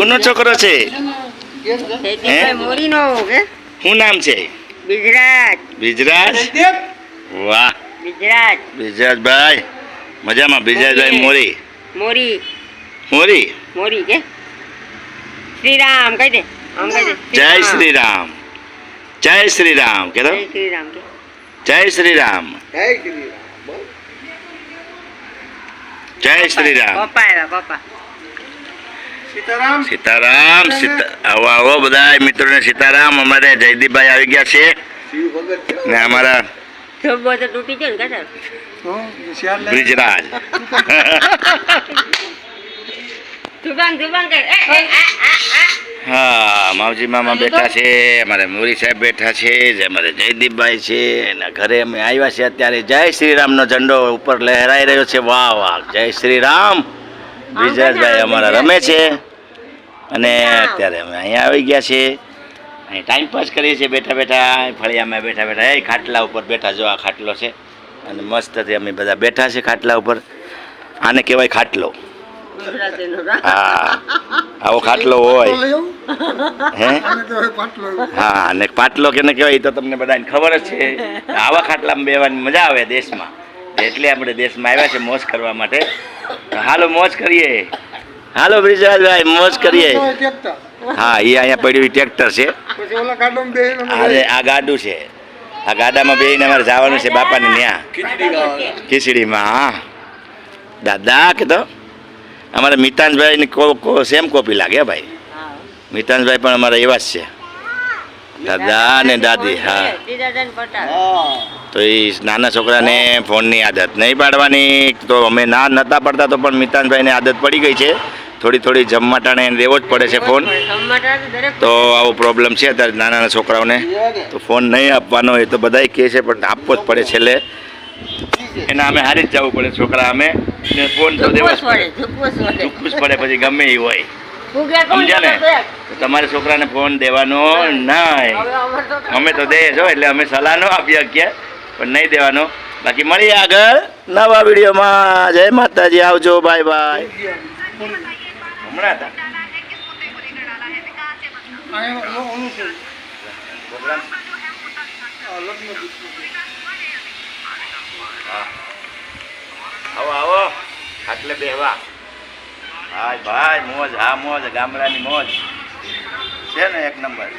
કોનો છોકરો છે? જયદીપભાઈ મોરીનો કે શું નામ છે? બિજરાજ. બિજરાજ? વાહ. બિજરાજ. બિજરાજભાઈ મજામાં? બિજરાજભાઈ મોરી. મોરી. મોરી. મોરી? કે શ્રીરામ કહી દે. આમ કહી દે જય શ્રી રામ જય શ્રી રામ કે? જય શ્રીરામ. કે જય શ્રી રામ જય શ્રી રામ પપ્પા આવ્યા પપ્પા. સીતારામ. સીતારામ સીતા આવો આવો બધા મિત્રોને સીતારામ. અમારે જયદીપભાઈ આવી ગયા છે. ને અમારા બ્રિજરાજ. હા માવજી મામા બેઠા છે. અમારે મોરી સાહેબ બેઠા છે. જે અમારે જયદીપભાઈ છે. એના ઘરે અમે આવ્યા છે અત્યારે. જય શ્રી રામનો ઝંડો ઉપર લહેરાઈ રહ્યો છે. વાહ વાહ. જય શ્રી રામ બ્રિજરાજભાઈ અમારા રમે છે. અને અત્યારે અમે અહીંયા આવી ગયા છે અહીં ટાઈમ પાસ કરીએ છીએ બેઠા બેઠા. ફળિયામાં બેઠા બેઠા. એ ખાટલા ઉપર બેઠા જો આ ખાટલો છે. અને મસ્તથી અમે બધા બેઠા છે ખાટલા ઉપર. આને કહેવાય ખાટલો. હા. આવો ખાટલો હોય. હે? હા અને પાટલો કેને કહેવાય એ તો તમને બધાને ખબર જ છે. આવા ખાટલામાં બેવાની મજા આવે દેશમાં. એટલે આપણે દેશમાં આવ્યા છે મોજ કરવા માટે. હાલો મોજ કરીએ. હાલો બ્રિજરાજભાઈ મોજ કરીએ. હા એ અહીંયા પડ્યું ટ્રેક્ટર છે. અરે આ ગાડું છે. આ ગાડામાં બેહીને અમારે જવાનું છે બાપાને ત્યાં ખીચડીમાં હા. દાદા કે તો? અમારે મિતાનભાઈની સેમ કોપી લાગે ભાઈ. હા. મિતાનભાઈ પણ અમારા એવા જ છે. દાદા ને દાદી હા. તો એ નાના છોકરાને ફોનની આદત નહીં પાડવાની. તો અમે ના નહોતા પડતા તો પણ મિતાનભાઈને આદત પડી ગઈ છે. થોડી થોડી જમવા ટાણે એને દેવો જ પડે છે ફોન. તો આવો પ્રોબ્લેમ છે અત્યારે નાના નાના છોકરાઓને. તો ફોન નહીં આપવાનો એ તો બધાય કહે છે પણ આપવો જ પડે છેલ્લે. એના અમે હારી જ જવું પડે છોકરા અમે. ફોન તો દેવો જ પડે. પડે પછી ગમે એ હોય. તમારે છોકરાને ફોન દેવાનો નહીં. અમે તો દે છો એટલે અમે સલાહ ન આપી શકીએ પણ નહીં દેવાનો. બાકી મળીએ આગળ નવા વિડીયોમાં. જય માતાજી આવજો બાય બાય. હમણાં હતા. આવો આવો. આટલે બેહવા. હાય ભાઈ મોજ હા મોજ ગામડાની મોજ. છે ને એક નંબર?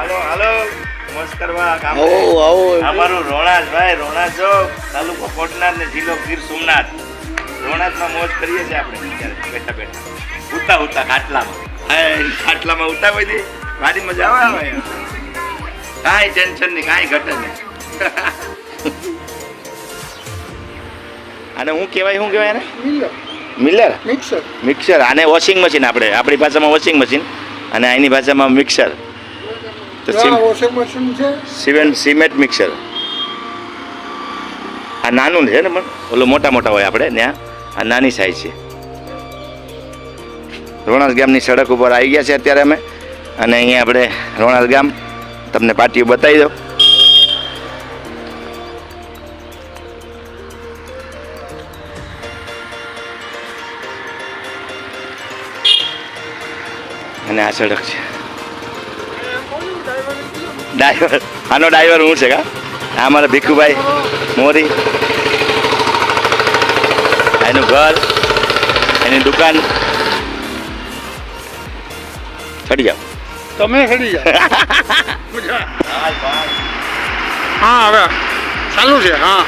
હાલો હાલો. મોજ કરવા આવો અમારું રોણાજ ભાઈ રોણાજ જો તાલુકો કોટનાર ને જિલ્લો ગીર સોમનાથ. રોણાજમાં મોજ કરીએ છીએ આપણે બેઠા બેઠા. ઉતા ઉતા ખાટલામાં. હા ખાટલામાં ઉતા હોય છે. મારી મજા આવે આવે કાંઈ ટેન્શન નહીં કાંઈ ઘટે નહીં. અને હું કહેવાય શું કહેવાય એને? મિલર. મિક્સર. મિક્સર. આને વોશિંગ મશીન આપણે. આપણી ભાષામાં વોશિંગ મશીન અને એની ભાષામાં મિક્સર તો સિમેન્ટ મિક્સર. આ નાનું છે ને પણ ઓલો મોટા મોટા હોય આપણે ત્યાં. આ નાની સાઈઝ છે. રોણાસ ગામની સડક ઉપર આવી ગયા છે અત્યારે અમે. અને અહીંયા આપણે રોણાસ ગામ તમને પાટીઓ બતાવી દો અને આ સડક છે. ડ્રાઈવર આનો ડ્રાઈવર હું છે કા? આ મારા ભીખુભાઈ મોરી. એનું ઘર, એની દુકાન. ચડી જાઓ. તમે ચડી જાઓ. હા, હવે. ચાલુ છે, હા.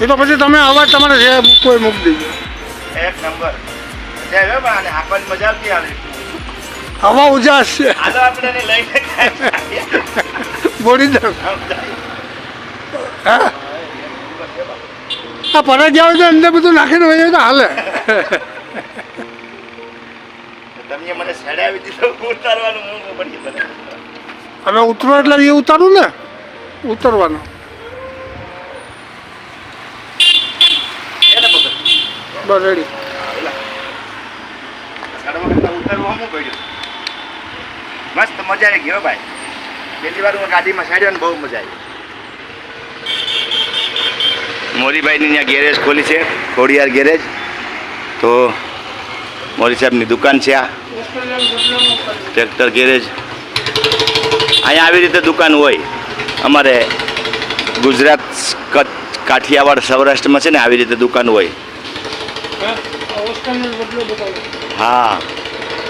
એ તો પછી તમે અવાજ તમારે જે મૂકવો એ મૂકી દેજો. એક નંબર. મજા આવ્યો પણ આને આપણને મજા આવતી આવે? હવા ઉજાસ છે. હાલો આપણે લઈને બોડી દર હા. આ પરત જાવ તો અંદર બધું નાખીને હોય તો હાલે. તમે મને સડાવી દીધો ઉતારવાનું હું હવે ઉતરો એટલે એ ઉતારું ને. ઉતરવાનું એને પકડ બસ રેડી. મસ્ત મજા આવી ગયો ભાઈ. પહેલી વાર હું ગાડીમાં સાડ્યો ને બહુ મજા આવી. મોરીભાઈની ત્યાં ગેરેજ ખોલી છે, ખોડિયાર ગેરેજ. તો મોરી સાહેબની દુકાન છે આ. Tractor garage. અહીંયા આવી રીતે દુકાન હોય. અમારે ગુજરાત કચ્છ કાઠિયાવાડ સૌરાષ્ટ્રમાં છે ને, આવી રીતે દુકાન હોય. હા.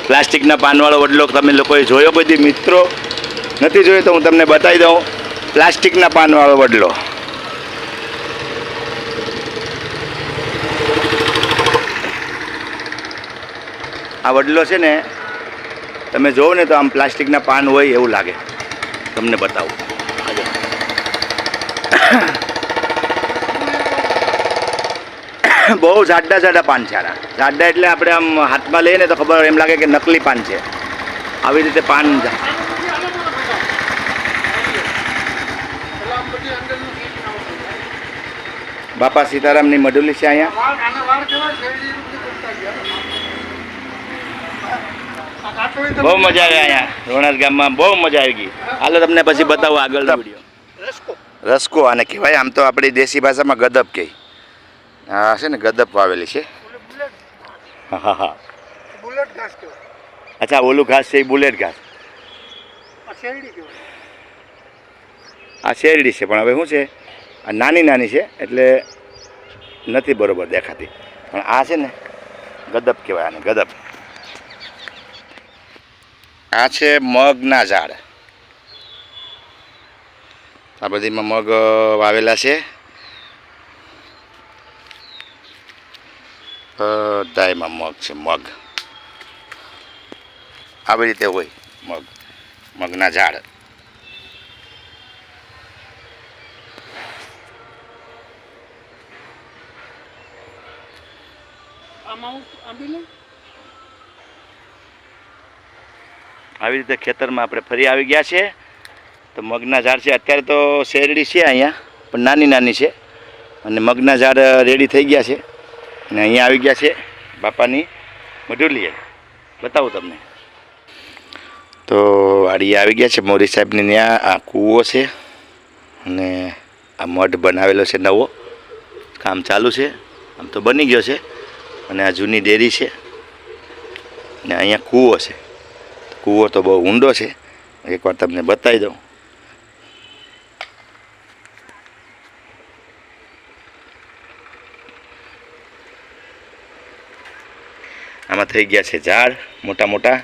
પ્લાસ્ટિકના પાનવાળો વડલો તમે લોકોએ જોયો? કોઈ મિત્રો નથી જોયો તો હું તમને બતાવી દઉં. પ્લાસ્ટિકના પાનવાળો વડલો. આ વડલો છે ને, તમે જોવો ને તો આમ પ્લાસ્ટિકના પાન હોય એવું લાગે. તમને બતાવું. બહુ જાડા જાડા પાન છે આના જાડા એટલે આપણે આમ હાથમાં લઈએ ને તો ખબર એમ લાગે કે નકલી પાન છે. આવી રીતે પાન બાપા સીતારામની મડુલી છે અહીંયા? બહુ મજા આવી અહીંયા. રોણાસ ગામમાં બહુ મજા આવી ગઈ. હાલો તમને પછી બતાવું આગળ વીડિયો. રસકો આને કહેવાય. આમ તો આપણી દેશી ભાષામાં ગદબ કહે. આ છે ને ગદપ વાવેલી છે. હા હા હા. બુલેટ ઘાસ અચ્છા ઓલું ઘાસ છે એ બુલેટ ઘાસ. આ શેરડી કહેવાય. આ શેરડી છે પણ હવે શું છે? આ નાની નાની છે એટલે નથી બરોબર દેખાતી. પણ આ છે ને ગદપ કહેવાય આને ગદપ. આ છે મગના ઝાડ. આ બધીમાં મગ વાવેલા છે. બધા એમાં મગ છે મગ. આવી રીતે હોય મગ. મગના ઝાડ. આમાં આવી રીતે ખેતરમાં આપણે ફરી આવી ગયા છે. તો મગના ઝાડ છે અત્યારે તો શેરડી છે અહીંયા પણ નાની નાની છે. અને મગના ઝાડ રેડી થઈ ગયા છે. અને અહીંયા આવી ગયા છે બાપાની મઢુલીએ. બતાવું તમને. તો વાડી આવી ગયા છે મોરી સાહેબની ત્યાં, આ કૂવો છે અને આ મઢ બનાવેલો છે નવો. કામ ચાલુ છે. આમ તો બની ગયો છે. અને આ જૂની ડેરી છે. અને અહીંયા કૂવો છે. કૂવો તો બહુ ઊંડો છે. એકવાર તમને બતાવી દઉં. આમાં થઈ ગયા છે ઝાડ, મોટા મોટા.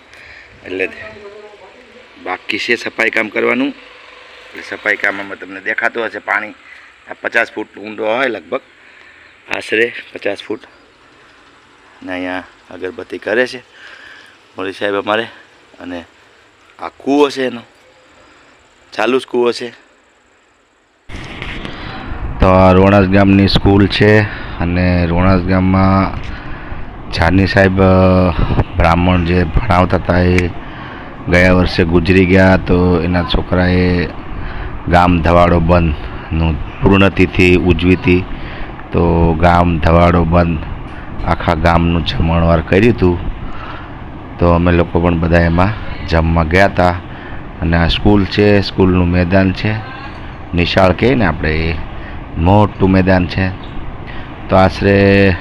એટલે બાકી છે સફાઈ કામ કરવાનું. એટલે સફાઈ કામમાં તમને દેખાતું હશે. પાણી આ પચાસ ફૂટ ઊંડો હોય લગભગ. આશરે પચાસ ફૂટ. ને અહીંયા અગરબત્તી કરે છે મોરી સાહેબ અમારે. અને આ કૂવો છે એનો. ચાલુ જ કૂવો છે. તો આ રોણાસ ગામની સ્કૂલ છે અને રોણાસ ગામમાં જાની સાહેબ બ્રાહ્મણ જે ભણાવતા હતા એ ગયા વર્ષે ગુજરી ગયા તો એના છોકરાએ ગામ ધવાડો બંધનું પૂર્ણતિથિ ઉજવી હતી. તો ગામ ધવાડો બંધ, આખા ગામનું જમણવાર કર્યું હતું. તો અમે લોકો પણ બધા એમાં જમવા ગયા હતા અને આ સ્કૂલ છે, સ્કૂલનું મેદાન છે. નિશાળ કહીએ ને આપણે એ, મોટું મેદાન છે. તો આશરે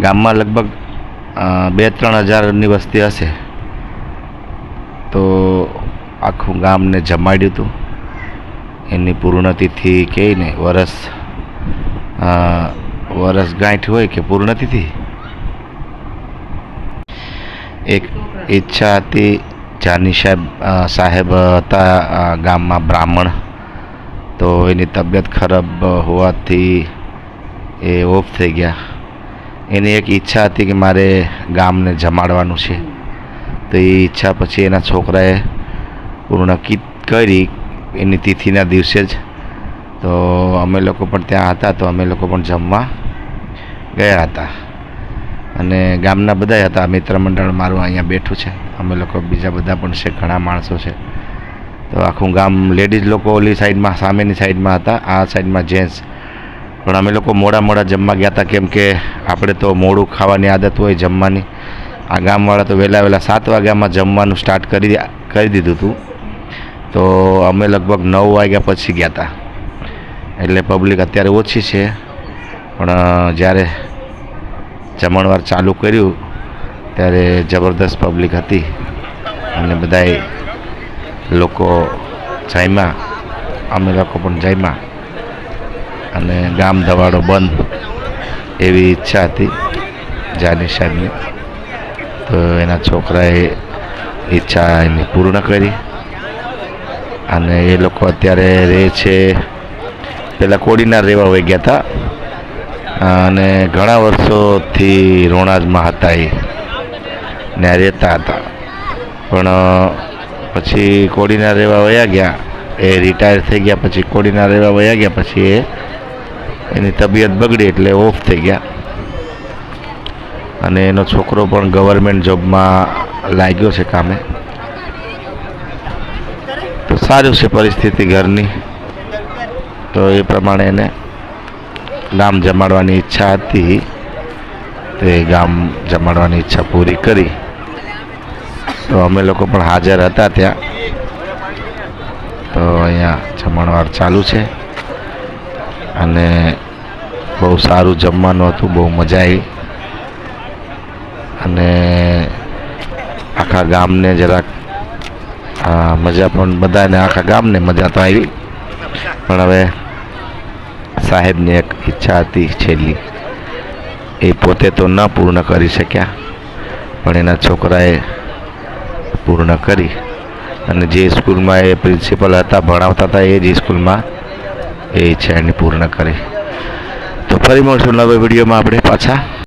ગામમાં લગભગ બે ત્રણ હજારની વસ્તી હશે. તો આખું ગામને જમાડ્યું હતું એની પૂર્ણતિથિ કહીને વરસ વરસ ગાંઠ હોય કે પૂર્ણતિથિ? એક ઈચ્છા હતી જાની સાહેબ સાહેબ હતા ગામમાં બ્રાહ્મણ. તો એની તબિયત ખરાબ હોવાથી એ ઓફ થઈ ગયા. એની એક ઈચ્છા હતી કે મારે ગામને જમાડવાનું છે. તો એ ઈચ્છા પછી એના છોકરાએ પૂર્ણ કરી એની તિથિના દિવસે જ. તો અમે લોકો પણ ત્યાં હતા, તો અમે લોકો પણ જમવા ગયા હતા. અને ગામના બધા હતા, મિત્ર મંડળ મારું અહીંયા બેઠું છે. અમે લોકો બીજા બધા પણ છે, ઘણા માણસો છે. તો આખું ગામ લેડીઝ લોકો ઓલી સાઈડમાં, સામેની સાઈડમાં હતા, આ સાઈડમાં જેન્ટ્સ. પણ અમે લોકો મોડા મોડા જમવા ગયા હતા. કેમ કે આપણે તો મોડું ખાવાની આદત હોય જમવાની. આ ગામવાળા તો વહેલા વહેલા સાત વાગ્યામાં જમવાનું સ્ટાર્ટ કરી કરી દીધું હતું તો અમે લગભગ નવ વાગ્યા પછી ગયા હતા એટલે પબ્લિક અત્યારે ઓછી છે. પણ જ્યારે જમણવાર ચાલુ કર્યું, ત્યારે જબરદસ્ત પબ્લિક હતી. અને બધાએ લોકો જામ્યા અમે લોકો પણ જામ્યા અને ગામ ધવાડો બંધ એવી ઈચ્છા હતી, જાનિશાની. તો એના છોકરાએ ઈચ્છા એની પૂર્ણ કરી અને એ લોકો અત્યારે રહે છે. પહેલાં કોડીનાર રહેવા વહી ગયા હતા અને ઘણા વર્ષોથી રોણાજમાં હતા એ. ને રહેતા હતા. પણ, પછી કોડીના રહેવા વયા ગયા. એ રિટાયર થઈ ગયા, પછી કોડીના રહેવા વયા ગયા, પછી એ એની તબિયત બગડી એટલે ઓફ થઈ ગયા. અને એનો છોકરો પણ ગવર્મેન્ટ જોબમાં લાગ્યો છે કામે. તો સારું છે પરિસ્થિતિ ઘરની. તો એ પ્રમાણે એને ગામ જમાડવાની ઈચ્છા હતી. તો ગામ જમાડવાની ઈચ્છા પૂરી કરી. તો અમે લોકો પણ હાજર હતા ત્યાં. તો અહીંયા જમણવાર ચાલુ છે. અને બહુ સારું જમવાનું હતું, બહુ મજા આવી. અને આખા ગામને જરાક મજા પણ બધાને આખા ગામને મજા તો આવી. પણ હવે સાહેબની એક ઈચ્છા હતી છેલ્લી. એ પોતે તો ન પૂર્ણ કરી શક્યા, પણ એના છોકરાએ પૂર્ણ કરી. અને જે સ્કૂલમાં એ પ્રિન્સિપલ હતા, ભણાવતા હતા, એ જ સ્કૂલમાં એ ઈચ્છા એની પૂર્ણ કરી. તો ફરી મળશું નવા વિડીયોમાં આપણે પાછા.